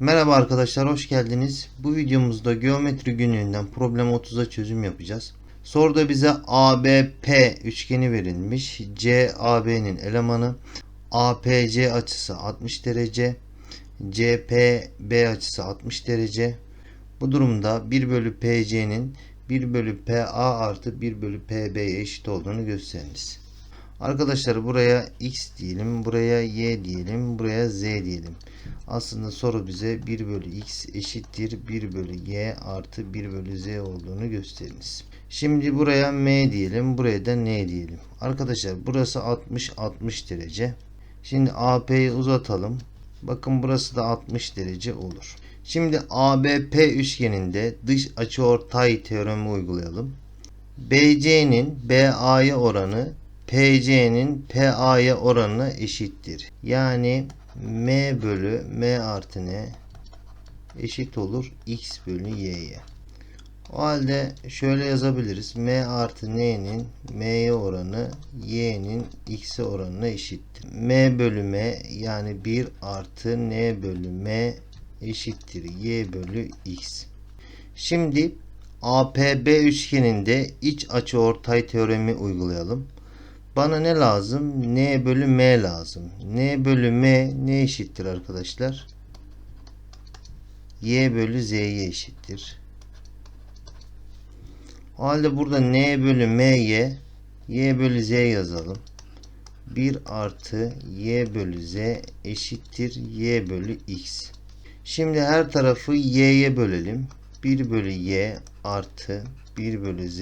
Merhaba arkadaşlar hoş geldiniz. Bu videomuzda geometri günlüğünden problem 30'a çözüm yapacağız. Soruda bize ABP üçgeni verilmiş. CAB'nin elemanı APC açısı 60 derece. CPB açısı 60 derece. Bu durumda 1 bölü PC'nin 1 bölü PA artı 1 bölü PB'ye eşit olduğunu gösteriniz. Arkadaşlar buraya x diyelim, buraya y diyelim, buraya z diyelim. Aslında soru bize 1 bölü x eşittir 1 bölü y artı 1 bölü z olduğunu gösteriniz. Şimdi buraya m diyelim, buraya da n diyelim. Arkadaşlar burası 60 60 derece. Şimdi AP'yi uzatalım. Bakın burası da 60 derece olur. Şimdi ABP üçgeninde dış açıortay teoremi uygulayalım. BC'nin BA'ya oranı PC'nin PA'ya oranına eşittir. Yani M bölü M artı N eşit olur X bölü Y'ye. O halde şöyle yazabiliriz. M artı N'nin M'ye oranı Y'nin X'e oranına eşittir. M bölü M yani 1 artı N bölü M eşittir Y bölü X. Şimdi APB üçgeninde iç açıortay teoremi uygulayalım. Bana ne lazım? N bölü M lazım. N bölü M ne eşittir arkadaşlar? Y bölü Z'ye eşittir. O halde burada N bölü M'ye Y bölü Z yazalım. 1 artı Y bölü Z eşittir Y bölü X. Şimdi her tarafı Y'ye bölelim. 1 bölü Y artı 1 bölü Z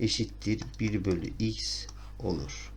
eşittir 1 bölü X olur.